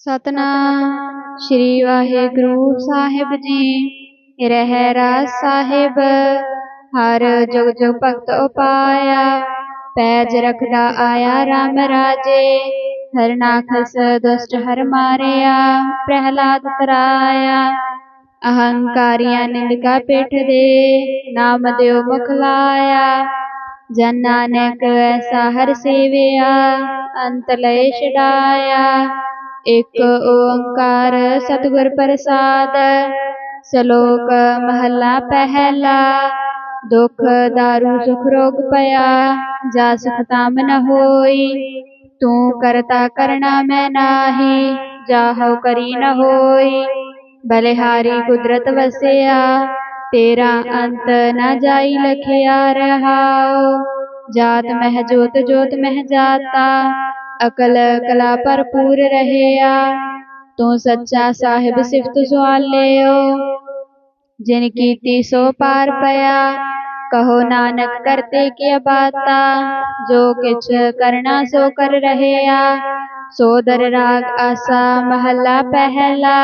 ਸਤਨਾਮ ਸ੍ਰੀ ਵਾਹਿਗੁਰੂ ਸਾਹਿਬ ਜੀ ਰਹਿ ਰਾਸ ਸਾਹਿਬ ਹਰ ਜੁਗ ਜੁਗ ਭਗਤ ਉਪਾਇਆ ਪੈਜ ਰਖਦਾ ਆਇਆ RAM ਰਾਜੇ ਹਰਨਾਖਸ ਦੁਸ਼ਟ ਹਰ ਮਾਰਿਆ ਪ੍ਰਹਿਲਾਦ ਤਰਾਇਆ ਅਹੰਕਾਰੀਆਂ ਨਿੰਦਕਾ ਪਿੱਠ ਦੇ ਨਾਮ ਦਿਓ ਮੁਖ ਲਾਇਆ ਜਨ ਨਾਨਕ ਐਸਾ ਹਰ ਸੇਵਿਆ ਅੰਤ ਲਏ ਛਡਾਇਆ एक ओंकार सतगुर प्रसाद, सलोक महला पहला, दुख दारू सुख रोग पया, जा सुख ताम न होई, तू करता करना मैं नाही जाहो करी न होई, बलिहारी कुदरत वसया, तेरा अंत न जाई लखिया रहा जात मह जोत जोत मह जाता अकल कला पर पूर रहेया, तू सच्चा साहेब सिफत जुआन ले जिनकी तीसो पार पया, कहो नानक करते किया बाता। जो किच करना सो कर रहेया सोदर राग आसा महला पहला।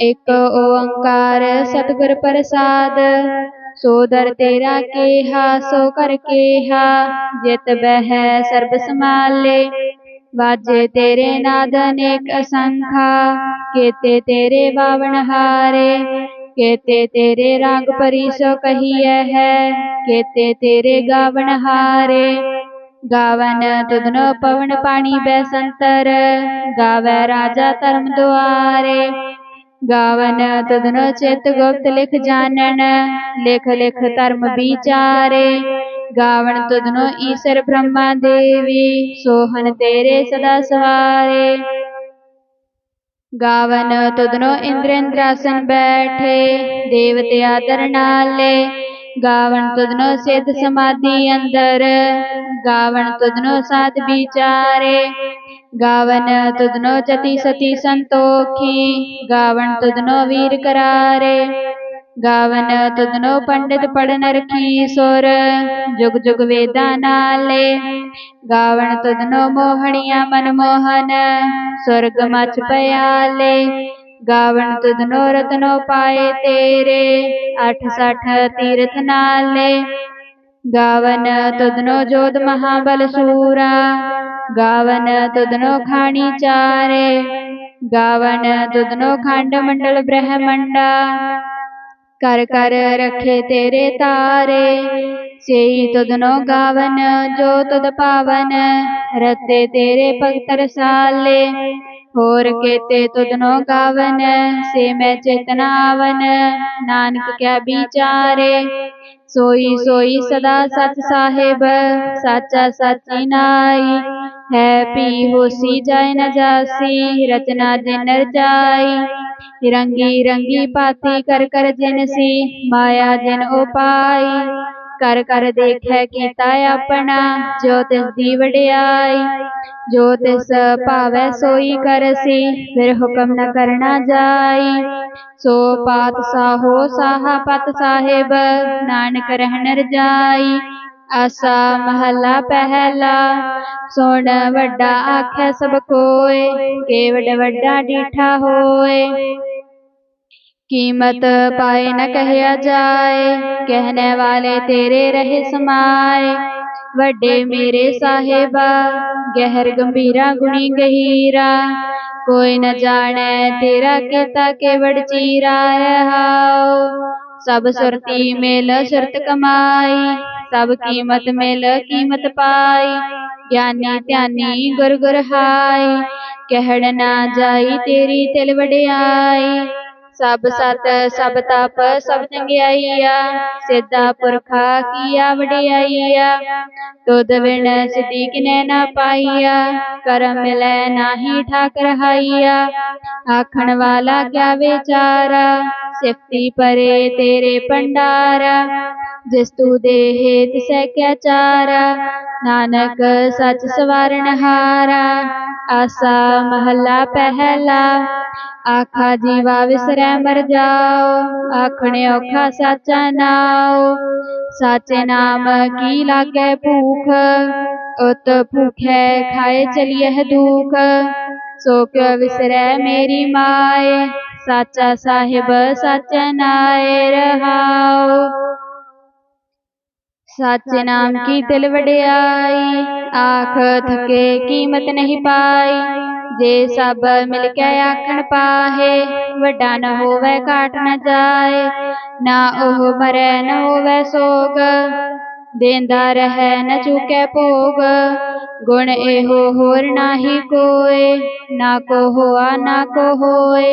एक ओंकार सतगुर प्रसाद सोदर तेरा केहा, सो कर केहा। जित बह सर्ब संभाले वाजे तेरे नादनेक असंखा, केते तेरे बावन हारे, केते तेरे राग परिसो कहिए है, केते तेरे गावन हारे। गावन तुदनो पवन पानी बैसंतर, गावे राजा धर्म द्वारे गावन तदनो चेत गुप्त लिख जानन, लिख लिख धर्म विचारे। गावन तुदनो ईश्वर ब्रह्मा देवी सोहन तेरे सदा सहारे गावन तुदनो इंद्र इंद्रेन्द्रासन बैठे देवते आदर नाले गावण तुदनो सिद्ध समाधि अंदर गावन तुदनो साध बिचारे गावन तुदनो चति सती संतोखी गावन तुदनो वीर करारे गावन तुदनो पंडित पढ़ नरखी सोर जुग जुग वेदा नाले गावन तुदनो मोहनिया मनमोहन स्वर्ग मच पयाले गावन तुदनो रतनो पाए तेरे अठ सठ तीर्थ नाले गावन तुदनो जोत महाबल सूरा गावन तुदनो खानी चारे गावन तुदनो खांड मंडल ब्रह्मंडा कर कर रखे तेरे तारे। सेई तुदनो गावन, जो तुद पावन, रते तेरे भगत रसाले और केते तुदनो गावन, से मैं चेतना आवन, नानक क्या बिचारे। सोई सोई सदा सच साहेब, सचा साची नाई। हैप्पी होसी जाय न जासी, रचना दिन जाई। रंगी रंगी पाती कर कर जिनसी, माया जिन उपाई कर कर देख किता अपना जो दी वड्याई जो तिस भावे सोई करसी, फिर हुक्म न करना जाई। सो पात साहो साहा पत साहेब, नानक रहनर जाई। आसा महला पहला, सोना वड्डा आख सब कोय केवड वड्डा डीठा होए। कीमत पाए न कहया जाए, कहने वाले तेरे रहे समाए। वड्डे मेरे साहेबा, गहर गंभीरा गुणी गहीरा। कोई न जाने तेरा केता केवड़ चीरा रहाओ सब सुरती मेल सुरत कमाई। सब कीमत मेल कीमत पाई। ज्ञानी ध्यानी गुर गुर हाय कहण ना जाई तेरी तिल वडियाई। सब सत, सब तप, सब चंगियाईया। सीधा पुरखा किया वडियाईया। तुद बिन सिद्धि किने ना पाईया। करम मिले नाही ठाक रहाइया आखण वाला क्या विचारा? सिफती परे तेरे भंडारा जिस्तु देहेत सैक्याचारा, नानक सच सवरणहारा, आसा महला पहला, आखा जीवा विसर मर जाओ आखने औखा साचा नाओ। साचे नाम की लागे भूख, उत भूखे खाए चलिए दुख। सो क्यों विसर मेरी माए, साचा साहिब साचा नाए रहाओ। साचे नाम की तलवड़ियाई आख थके कीमत नहीं पाई। जे सब मिल के आखण पाहे वडा न हो होवे काट न जाए। ना ओह मरे न हो होवे सोग, देंदा रह न चूके भोग गुण एहो होर ना ही कोय ना को होआ ना को होए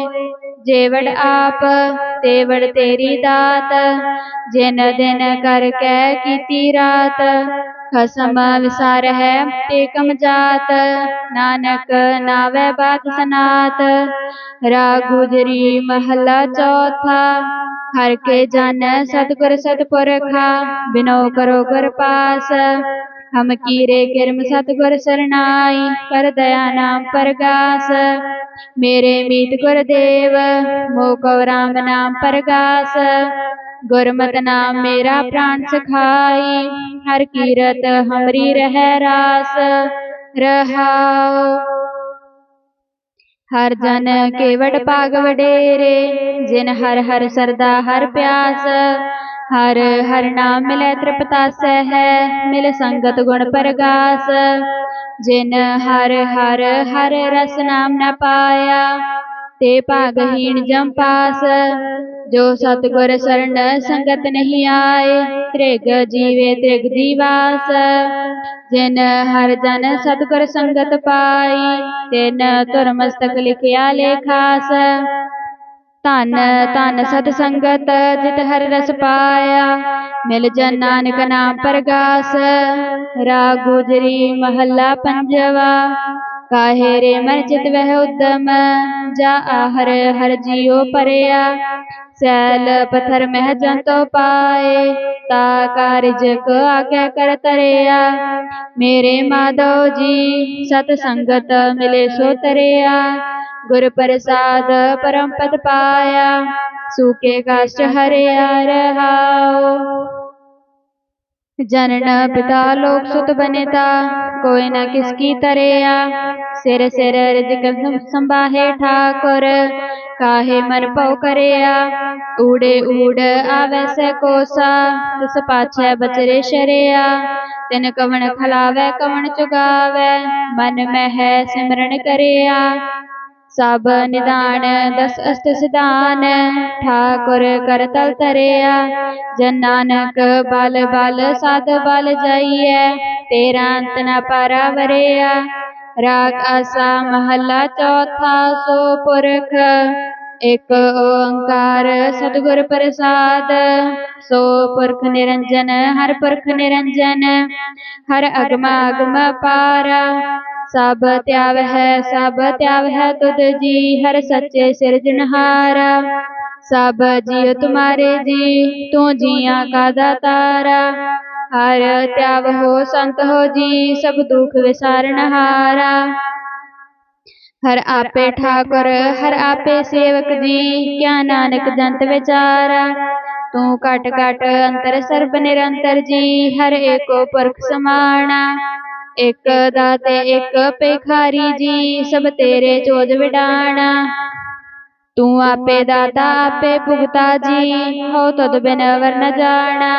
जेवड़ आप तेवड़ तेरी दात जिन दिन कर कै की रात खसम विसार है ते कम जात नानक नावे बात सनात रा गुजरी महला चौथा हर के जन सतगुर सतपुरखा बिनो करो गुर पास हम कीरे किरम सतगुर सरनाई कर दया नाम परगास मेरे मीत गुर देव मोको राम नाम परगास गुरमत नाम मेरा प्राण सखाई, हर कीरत हमरी रह रास। रहाओ। हर जन केवट पाग वडेरे, जिन हर हर सरदा हर प्यास। हर हर नाम मिले त्रिपतास है, मिल संगत गुण प्रगास। जिन हर हर हर रस नाम न पाया, ते पागहीन जम पास। जो सतगुर शरण संगत नहीं आए, त्रिग जीवे त्रिग जीवास जिन हर जन सतगुर संगत पाई, तिन तुर मस्तक लिखिया लेखास ਧਨ ਧਨ ਸਤ ਸੰਗਤ ਜਿਤ ਹਰ ਰਸ ਪਾਇਆ ਮਿਲ ਜਨ ਨਾਨਕ ਨਾਮ ਪਰਗਾਸ ਰਾਗ ਗੁਜਰੀ ਮਹੱਲਾ ਪੰਜਵਾ ਕਾਹੇ ਰੇ ਮਨ ਚਿਤ ਵਹਿ ਉਦਮ ਜਾ ਆਹਰ ਹਰ ਜੀਉ ਪਰਿਆ ਸੈਲ ਪਥਰ ਮਹਿ ਜੰਤੋ ਪਾਏ ਤਾ ਕਾਰਜ ਕੋ ਆਗੇ ਕਰ ਤਰਿਆ ਮੇਰੇ ਮਾਧੋ ਜੀ ਸਤ ਸੰਗਤ ਮਿਲੇ ਸੋ ਤਰਿਆ गुरु प्रसाद परम पद पाया, सूखे काष्ट हरे जन न पिता लोक सुत बनेता, कोई न किसकी तरया, सिर सिर रिज संभाहे ठाकुर, काहे मन पौ करया, उड़े उड़ आवैस कोसा, तिस पाछ बचरे शरया, तिन कवन खलावे कवन चुगावे, मन में है सिमरन करया। सब निदान, दस अष्ट सिदान ठाकुर कर तल तरिया। जन नानक बल बल, साध बल जाइए, तेरा तना पारा वरिया राग आसा महला चौथा सो पुरख एक ओंकार सतगुर प्रसाद। सो पुरख निरंजन, हर पुरख निरंजन। हर अगमा अगम पारा। सब त्याव है, सब त्याव है तुद जी, हर सच्चे सृजनहारा सब जियो तुम्हारे जी, तू जिया का दारा हर त्याव हो संत हो जी, सब दुख विसारण हारा। हर आपे ठाकुर, हर आपे सेवक जी, क्या नानक जंत विचारा। तू कट कट अंतर सर्व निरंतर जी, हर एको पुरख समाना। ਇਕ ਦਾਤੇ ਇਕ ਪੇਖਾਰੀ ਜੀ ਸਭ ਤੇਰੇ ਚੋਜ ਵਿਡਾਣਾ ਤੂੰ ਆਪੇ ਦਾਤਾ ਆਪੇ ਭੁਗਤਾ ਜੀ ਹੋ ਤਦ ਬਿਨ ਵਰਨ ਜਾਣਾ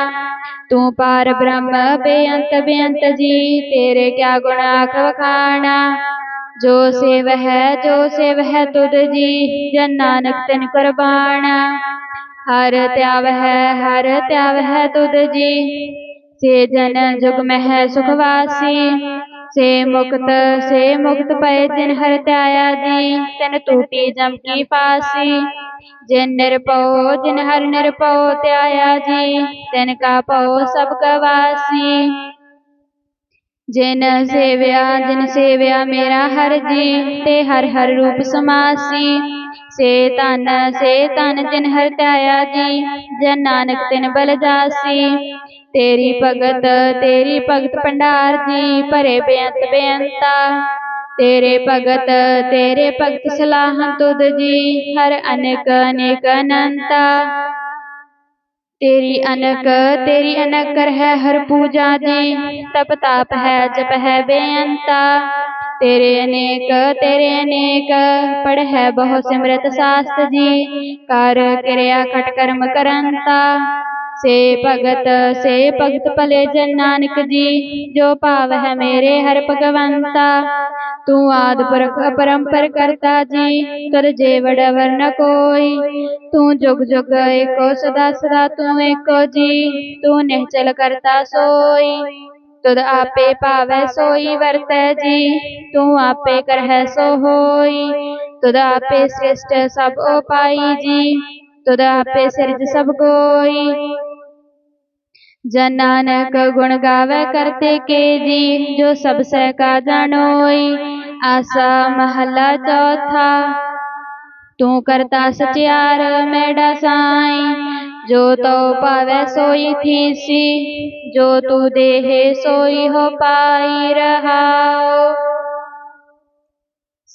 ਤੂੰ ਪਾਰ ਬ੍ਰਹਮ ਬੇਅੰਤ ਬੇਅੰਤ ਜੀ ਤੇਰੇ ਕਿਆ ਗੁਣ ਆਖ ਵਖਾਣਾ ਜੋ ਸੇਵ ਹੈ ਜੋ ਸੇਵ ਹੈ ਤੁਧ ਜੀ ਜਨ ਨਾਨਕ ਤਿਨ ਕੁਰਬਾਨਾ ਹਰ ਤਿਆਵ ਹੈ ਹਰ ਤਿਆਵ ਹੈ ਤੁਧ ਜੀ से जन जुग मह सुखवासी, से मुक्त से मुक्त पय जिन हर त्याया जी। तन टूटी जम पासी, जिन निरपो, जिन हर निरपो त्याया जी। तन का पो सब कवासी। जिन सेव्या जिन सेव्या मेरा हर जी, ते हर हर रूप समासी। से तन से तन जिन हर त्याया जी, जन नानक तिन बल जासी। तेरी भगत तेरी भगत भंडार जी भरे बेअंत बेअंता। तेरे भगत तेरे भगत सलाह तुद जी हर अनक अनेक अनंता। तेरी अनक तेरी अनक कर है हर पूजा जी। तप ताप है जप है बेअंता। तेरे अनेक तेरे अनेक पढ़ है बहु सिमरत शास्त्र जी। कर क्रिया खट कर्म करंता। से भगत से भगत भले जन नानक जी, जो पाव है मेरे हर भगवंता। तू आद पुरख परंपर करता जी, कर जे वड़ वर्ण कोई। तू जुग जुग एको सदा सदा तू एको जी, तू निश्चल करता सोई। तुद आपे पावै सोई वर्त जी, तू आपे कर है सो होई। तुद आपे श्रेष्ठ सब ओ पाई जी तुद आपे सिरज सब कोई। जन नानक गुण गावे करते के जी जो सब सह का जानोई आसा महला चौथा। तू करता सचियार मेडा साई। जो तो पावे सोई थी सी जो तू देहे सोई हो पाई रहाओ।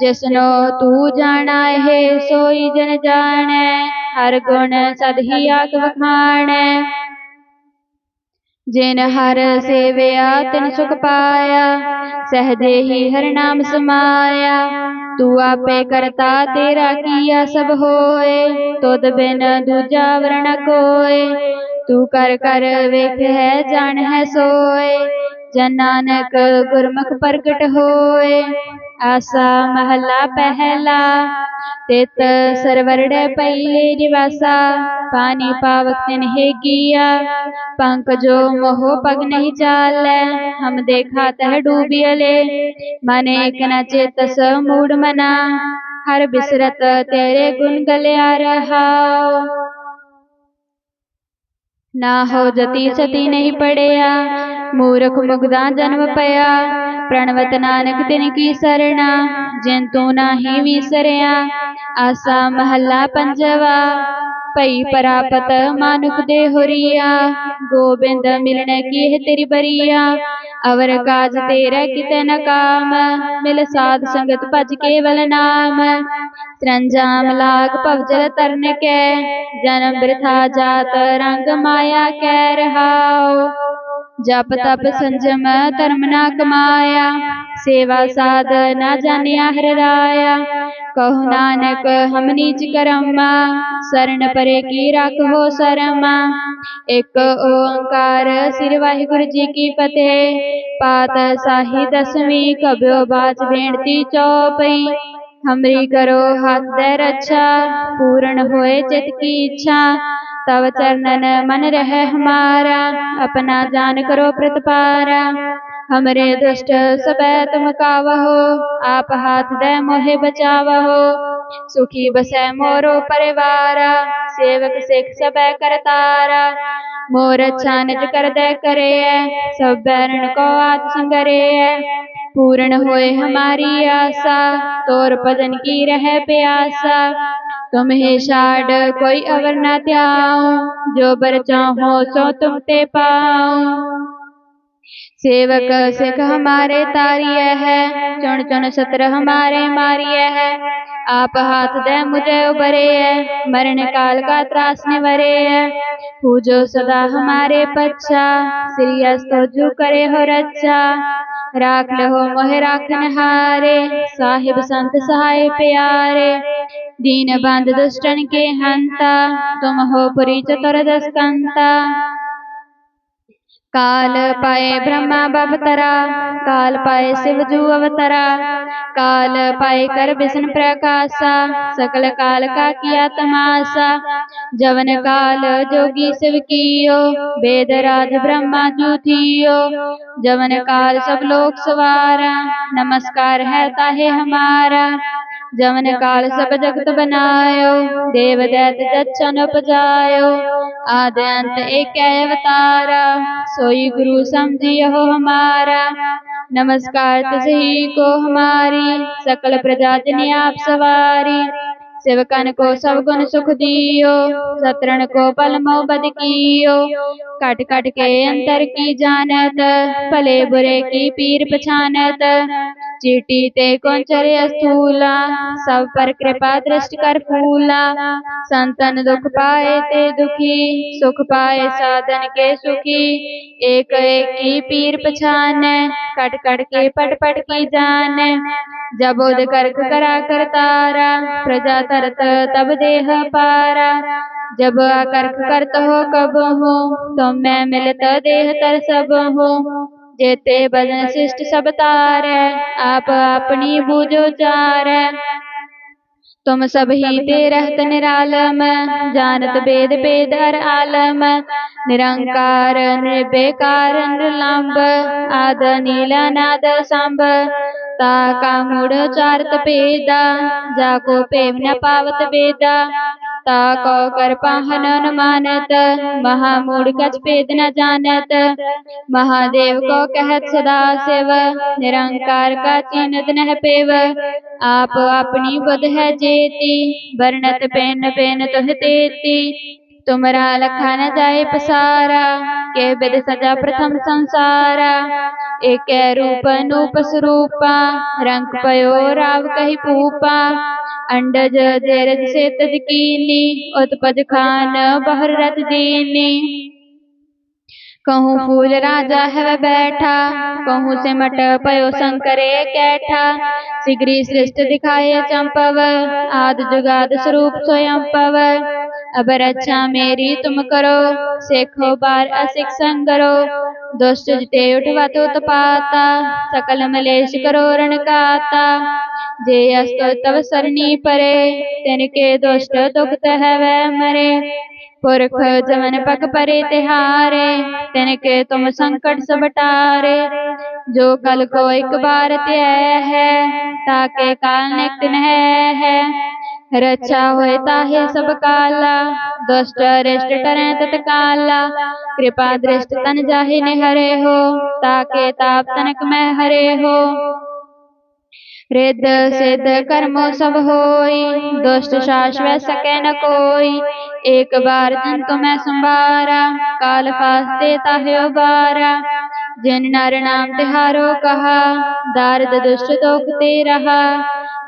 जिसनो तू जाना है, सोई जन जाने हर गुण सद ही आग वखाणे जिन हर सेवया तिन सुख पाया, सहजे ही हर नाम समाया। तू आपे करता तेरा किया सब होए, तुद बिन दूजा वर्ण कोय तू कर कर वेख है, जान है सोए, जन नानक गुरमुख प्रगट होए। आसा महला पहला, तित सरवरड पहले निवासा, पानी पावक हे किया पंख जो मोह पग नहीं चाल हम देखा तह डूबियले, मने एक न चेतस मूड मना, हर बिसरत तेरे गुण गलिया रहा। ना हो जति सती नहीं पड़िया, मूर्ख मुगदा जन्म पया प्रणवत नानक तिन की सरना जिन तू नाही विसरिया आसा महला पंजवा पई परापत मानुक दे होरिया गोबिंद मिलन की है तेरी बरिया अवर काज तेरा किते न काम मिल साध संगत भज केवल नाम सरंजाम लाग पवजल तरन के जन्म वृथा जात रंग माया कह रहाओ जप तप संजम धर्म ना कमाया सेवा साध ना जानिया हरराया कहु नानक, हम नीच करमा, शरण परे की रखो शरमा एक ओंकार सिर वाहिगुरु जी की फतेह। पात साही दसवीं कब्यो बाज बेनती चौपई। हमरी करो हाथ दे रक्षा पूर्ण होए चित की इच्छा। तव चरणन मन रह हमारा अपना जान करो प्रतिपारा। हमरे दुष्ट सब तुम कावहो। आप हाथ दे मोहे बचावहो। सुखी बसै मोरो परिवारा। सेवक सिख सब करतारा। मोर अच्छा निज कर दे करे। सब बैरण को आज संगरे पूर्ण होए हमारी आशा। तोर भजन की रह प्यासा। तुम तुम्हें छाड़ कोई अवर न त्याओ। जो बर चाहो सो तुम ते पाओ। सेवक सिख हमारे तारिय है चुन चुन सत्र हमारे मारिय है। आप हाथ दे मुझे उबरे है मरण काल का त्रास निवरे है। पूजो सदा हमारे पच्छा श्री अस्तो करे हो रच्छा राख लहो मोह राखन हारे साहिब संत सहाय प्यारे। दीन बंद दुष्टन के हंता तुम हो पुरी चतुर दस्कंता काल पाए ब्रह्मा बवतरा काल पाए शिवजू अवतरा, काल पाए कर विष्णु प्रकाशा, सकल काल का किया तमाशा। जवन काल जोगी शिव कियो, वेद राज ब्रह्मा जूथियो जवन काल सब लोग सवारा, नमस्कार है ताहे हमारा। जवन काल सब जगत बनायो देव दैत जच्छन उपजायो। आद अंत एक अवतारा सोई गुरु समझियो हमारा। नमस्कार तसही को हमारी सकल प्रजा जन आप सवारी। सेवकन को सब गुण सुख दियो सतरण को पल मो बद कियो कट कट के अंतर की जानत भले बुरे की पीर पछानत। चीटी ते कौचर स्थूला सब पर कृपा दृष्टि कर फूला। संतन दुख पाए ते दुखी, सुख पाए साधन के सुखी। एक एक की पीर पछान, कट कट के पट पट की जान। जब उद करक करा कर तारा प्रजा तरत तब देह पारा। जब अकर्क करत हो कब हो तो मैं मिलत देह तर सब हो। जेते बदन शिष्ट सब तार, आप अपनी बूझो चार। तुम सब ही ते रहत निरालम जानत वेद वेद हर आलम। निरंकार निर्बेकार निर्लंब आद नीला नाद सांब। ताका मूढ़ चारत पेदा। जाको पेम न पावत वेदा। ताको कर पाहन मानत महामूढ़ कच पेद न जानत। महादेव को कहत सदा शिव निरंकार का चिन्हत नह पेव आप अपनी बुध है जेती, वर्णत पेन पेन तुह तेती। तुमरा लखा न जाए पसारा, के बिद सजा प्रथम संसारा। एक रूप, नूप स्वरूपा, रंग पयो राव कही पूपा। अंडज जेरज से तज कीनी उत्पज खान बहर रत दीनी। कहूँ फूल राजा है बैठा कहूँ से मट पयो शंकरे कैठा। सिगरी सृष्ट दिखाए चंपव आद जुगाद स्वरूप स्वयं पव। अब रक्षा मेरी तुम करो सेखो बार असिक संगरो दोस्त जिते उठवा तो तपाता सकल मलेश करो रण काता। जे अस्त तव सरनी परे तिनके दुष्ट दुख है वह मरे। पुरख जमन पग परे तिहारे तिनके तुम संकट सब टारे। जो कल को एक बार त्याय है ताके काल निकट है, है। रक्षा होता है सब काला दुष्ट रिष्ट टरे तत्काला। कृपा दृष्ट तन जाहि हरे हो ताके ताप तनक में हरे हो। रिद्ध सिद्ध कर्मो सब होई दुष्ट शाश्वत सके न कोई। एक बार जन तुम्हें संभारा काल फास्ते ताहे बारा जिन नर नाम तिहारो कहा, दारद दुष्ट दोख ते रहा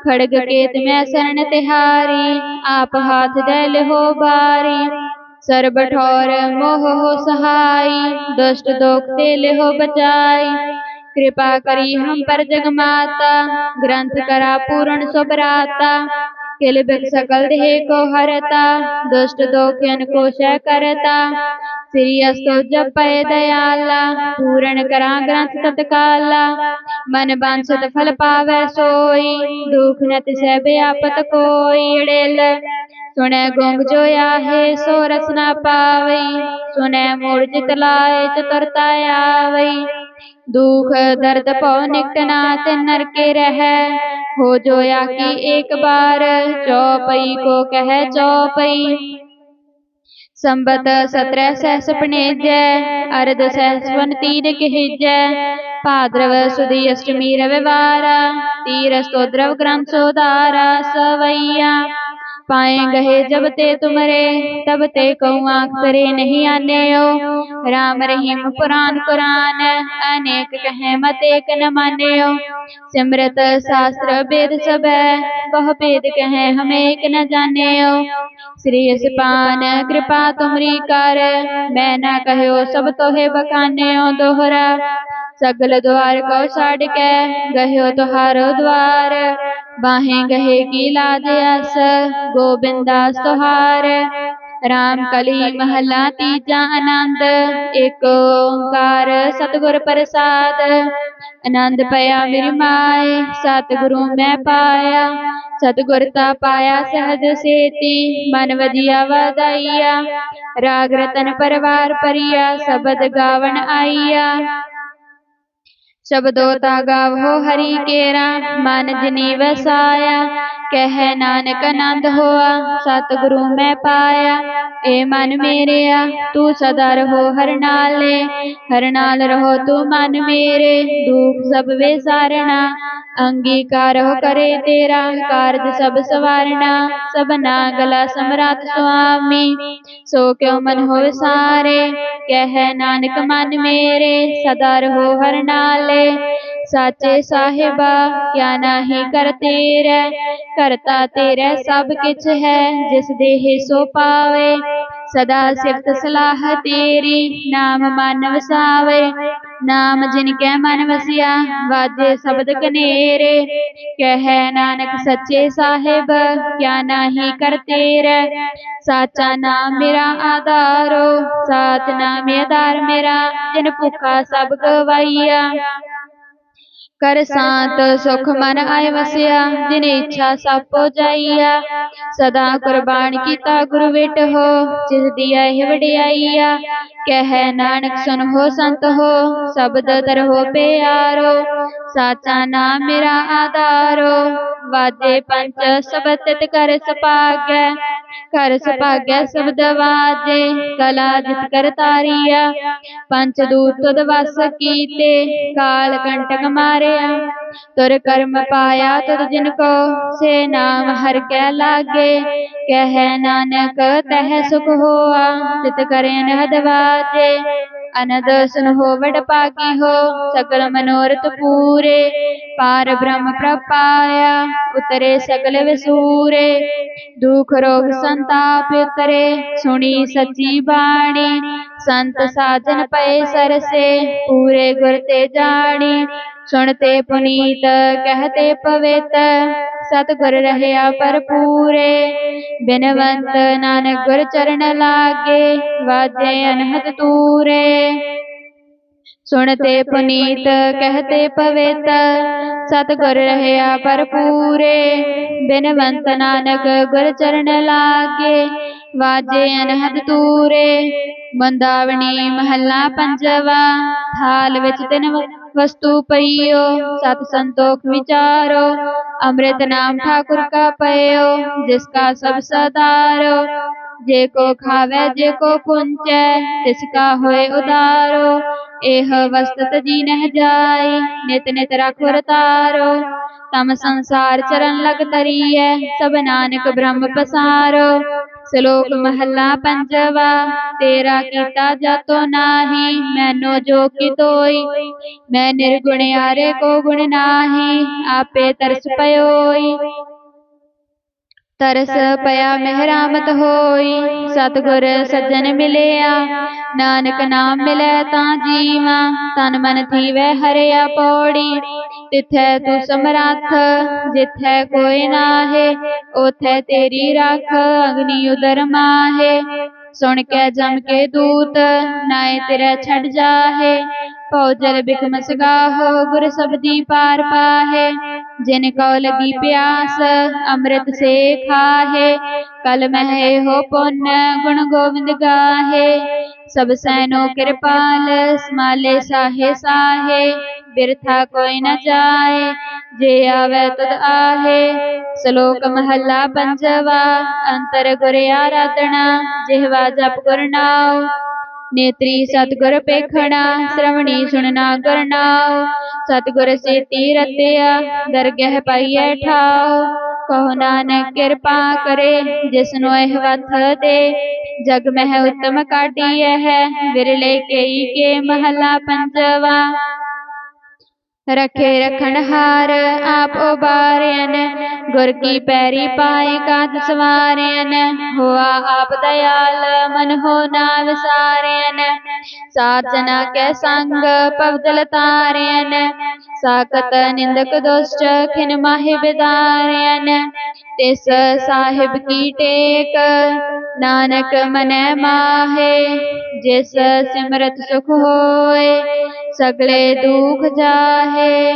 खड़ग केत में शरण तिहारी, आप हाथ दल हो बारी। सर्ब ठोर मोह हो सहाई, दुष्ट दोख तेल हो बचाई। कृपा करी हम पर जग माता ग्रंथ करा पूर्ण सुभराता किल सकल देह को हरता दुष्ट दोखियन को शय करता। श्री अस्तो जप दयाला, पूर्ण करा ग्रंथ तत्काला। मन बांसत फल पावे सोई, दुख नत से व्यापत कोई अड़ेल सुने गोंग जो है सो रस न पावई सुने मोर जित लाए चतुरता आवई दुख, दर्द पौ निकटना नर के रह। हो जोया की एक बार, चौपई को कह चौपई। संबत सत्रह सह सपने जय अर्ध सहस्वन तीर जय भाद्रव सुदी अष्टमी रविवारा तीर स्तोद्रव ग्रंथ सोदारा सवैया। पाए गहे जब ते तुमरे तब ते कहूँ आँख करे नहीं आने हो राम रहीम पुराण कुरान अनेक कहे मत एक न माने हो सिमरत शास्त्र वेद सब है वह वेद कहे हमें एक न जाने हो श्री पान कृपा तुमरी कर। मैं न कहो सब तो है बकाने दोहरा। सगल द्वार को छाड़ के गहो तुहारो द्वार। बाहें गहे की लाज अस गोबिंदास तुहार। राम कली महला तीजा आनंद, एक ओंकार सतगुर प्रसाद। आनंद पया मेरी माए सतगुरु मैं पाया। सतगुरता पाया सहज से मन वजिया वाइया राग रतन परवार परिया सबद गावन आइया। शब्दो ता गावो हरि केरा मन जिनी वसाया, कह नानक आनंद होआ, सतगुरु मैं पाया। ए मन मेरेया, तू सदा रहो हर नाले, हर नाल रहो तू मन मेरे। दुख सब वे सारना अंगीकार हो करे तेरा, कारज सब सवारना सबना गला समरात स्वामी। सो क्यों मन हो सारे कह नानक मन मेरे, सदा रहो हर नाले Bye. साचे साहिबा, क्या नाही कर तेरा करता तेरा सब किछ है, जिस देह सो पावे। सदा सिफत सलाह तेरी, नाम मन वसावे। नाम जिनके मन वसिया वाजे शब्द कनेरे। कह नानक सच्चे साहिब, क्या नाही करते रे? साचा नाम मेरा आधारो, सात नाम आधार मेरा, जिन भुखा सब गवाइया कर शांत सुख मन आय वसिया, जिन इच्छा सब हो जाइया। सदा कुर्बान कीता गुरु बेट हो, जिस दिया है वडियाइया। कह नानक सुन हो संत हो, शब्द दर हो प्यारो। साचा नाम मेरा आधारो वाजे पंच सबत कर सपाग्य। कर सुभाग्य शब्द वाजे, कला जित कर तारिया। पंच दूत वस कीते, काल कंटक मारिया तुर कर्म पाया तुर जिनको से नाम हर कै लागे कह नानक तह सुख होआ तित करे नहदवाजे अनद सुन हो पागी हो सकल मनोरथ पूरे पार ब्रह्म प्रपाया उतरे सकल विसूरे दुख रोग संताप उतरे सुनी सची बाणी संत साजन पय सरसे, पूरे गुर ते जानी सुनते पुनीत, कहते पवित, सतगुर रहया पर पूरे बिनवंत नानक गुर चरण लागे, वाजे अनहद तूरे सुनते पुनीत, कहते पवित, सतगुर रहया पर पूरे बिनवंत नानक गुर चरण लागे वाजे अनहद तूरे ਬੰਦਾਵਣੀ ਮਹੱਲਾ ਪੰਜਵਾ ਥਾਲ ਵਿੱਚ ਤਿੰਨ ਵਸਤੂ ਪਈਓ ਸਤ ਸੰਤੋਖ ਵਿਚਾਰੋ ਅੰਮ੍ਰਿਤ ਨਾਮ ਠਾਕੁਰ ਕਾ ਪਇਓ ਜਿਸ ਕਾ ਸਭ ਸਦਾਰੋ ਜੇ ਕੋ ਖਾਵੇ ਜੇ ਕੋ ਪੁੰਚੈ ਤਿਸ ਕਾ ਹੋਏ ਉਦਾਰੋ ਇਹ ਵਸਤ ਜੀ ਨਹਿ ਜਾਈ ਨਿਤ ਨਿਤ ਰਖੁ ਰਤਾਰੋ ਤਮ ਸੰਸਾਰ ਚਰਨ ਲਗ ਤਰੀਐ ਸਭ ਨਾਨਕ ਬ੍ਰਹਮ ਪਸਾਰੋ ਸ਼ਲੋਕ ਮਹੱਲਾ ਪੰਜਵਾ ਤੇਰਾ ਕੀਤਾ ਜਾਤੋ ਨਾਹੀ ਮੈਨੋ ਜੋ ਕੀ ਤੋਈ ਮੈਂ ਨਿਰਗੁਣ ਆਰੇ ਕੋ ਗੁਣ ਨਾਹੀ ਆਪੇ ਤਰਸ ਪਇਓਈ तरस पया मेहरामत होई सतगुर सज्जन मिलया नानक नाम मिले ता जीवा तन मन थीवै हरिया पौड़ी तिथे तू समरथ जिथे कोई ना है ओथै तेरी रख अग्नि उदर माहे सुन के जम के दूत नाए तेरा छड़ जाहे पौजर बिकम हो गुर सबदी पार पाहे जिन कौल लगी प्यास अमृत से खाहे कल महे हो पुन गुण गोविंद गाहे। सब सैनो कृपाल, समाले साहे साहे, बिरथा कोई न जाए, जे आवे तद आहे। श्लोक महला पंचवा अंतर गुर आराधना, जिहवा जप गुर नाव नेत्री सतगुर पेखणा श्रवणी सुनना गुरनाव सतगुर से तीरतिया दरगह पाइए ठाओ। कहो नानक कृपा करे जिसनो एह वथ दे। जग मह उत्तम काटिय है। विरले के के महला पंजवा। रखे रखन हार आप उबारन गुर की पैरी पाए कात सवारन, हुआ आप दयाल, मन हो ना विसारन। सात जना के संग पवदल तारन, साकत निंदक दुष्ट खिन माहि बिदारन। तिस साहिब की टेक, नानक मन माहे, जिस सिमरत सुख होए, सगले दुख जाहे।